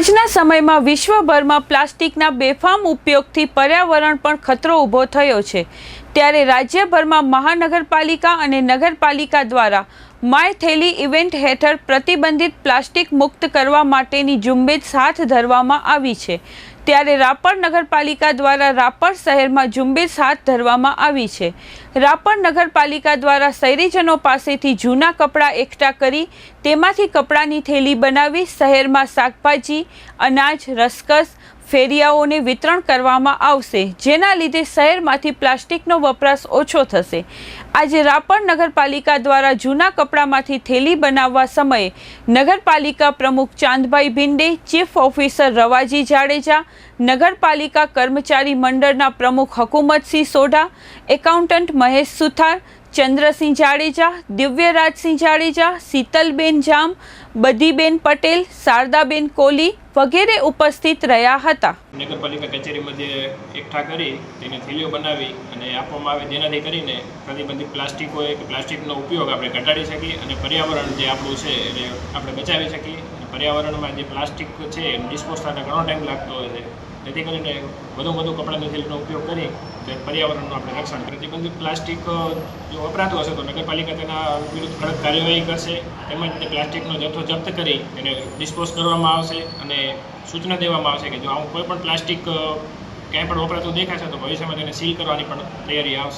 આજના સમયમાં વિશ્વભરમાં પ્લાસ્ટિકના બેફામ ઉપયોગથી પર્યાવરણ પણ ખતરો ઊભો થયો છે. ત્યારે રાજ્યભરમાં મહાનગરપાલિકા અને નગરપાલિકા દ્વારા માય થેલી ઇવેન્ટ હેઠળ પ્રતિબંધિત પ્લાસ્ટિક મુક્ત કરવા માટેની ઝુંબેશ હાથ ધરવામાં આવી છે. ત્યારે રાપર નગરપાલિકા દ્વારા રાપર શહેરમાં ઝુંબેશ હાથ ધરવામાં આવી છે. રાપર નગરપાલિકા દ્વારા શહેરીજનો પાસેથી જૂના કપડાં એકઠા કરી તેમાંથી કપડાની થેલી બનાવી શહેરમાં શાકભાજી, અનાજ, રસકસ ફેરિયાઓને વિતરણ કરવામાં આવશે, જેના લીધે શહેરમાંથી પ્લાસ્ટિકનો વપરાશ ઓછો થશે. આજે રાપર નગરપાલિકા દ્વારા જૂના કપડામાંથી થેલી બનાવવા સમયે નગરપાલિકા પ્રમુખ ચાંદભાઈ ભિંડે, ચીફ ઓફિસર રવાજી જાડેજા, નગરપાલિકા કર્મચારી મંડળના પ્રમુખ હકુમતસિંહ સોઢા, એકાઉન્ટન્ટ મહેશ સુથાર ચંદ્રસિંહ જાડેજા, દિવ્યરાજસિંહ જાડેજા, શીતલબેન જામ, બધીબેન પટેલ, શારદાબેન કોલી વગેરે ઉપસ્થિત રહ્યા હતા. નગરપાલિકા કચેરી મધ્યે એકઠા કરી તેને થેલીઓ બનાવી અને આપવામાં આવે જેનાથી કરીને પ્રતિબંધિત પ્લાસ્ટિક હોય કે પ્લાસ્ટિકનો ઉપયોગ આપણે ઘટાડી શકીએ અને પર્યાવરણ જે આપણું છે એને આપણે બચાવી શકીએ. પર્યાવરણમાં જે પ્લાસ્ટિક છે, એનું ડિસ્પોઝ થતા ઘણો ટાઈમ લાગતો હોય છે. જેથી કરીને વધુ વધુ કપડાની થેલીનો ઉપયોગ કરી તે પર્યાવરણનું આપણે રક્ષણ. પ્રતિબંધિત પ્લાસ્ટિક જો વપરાતું હશે તો નગરપાલિકા તેના વિરુદ્ધ કડક કાર્યવાહી કરશે. તેમજ તે પ્લાસ્ટિકનો જથ્થો જપ્ત કરી એને ડિસ્પોઝ કરવામાં આવશે અને સૂચના દેવામાં આવશે કે જો આવું કોઈ પણ પ્લાસ્ટિક ક્યાંય પણ વપરાતું દેખાશે તો ભવિષ્યમાં તેને સીલ કરવાની પણ તૈયારી આવશે.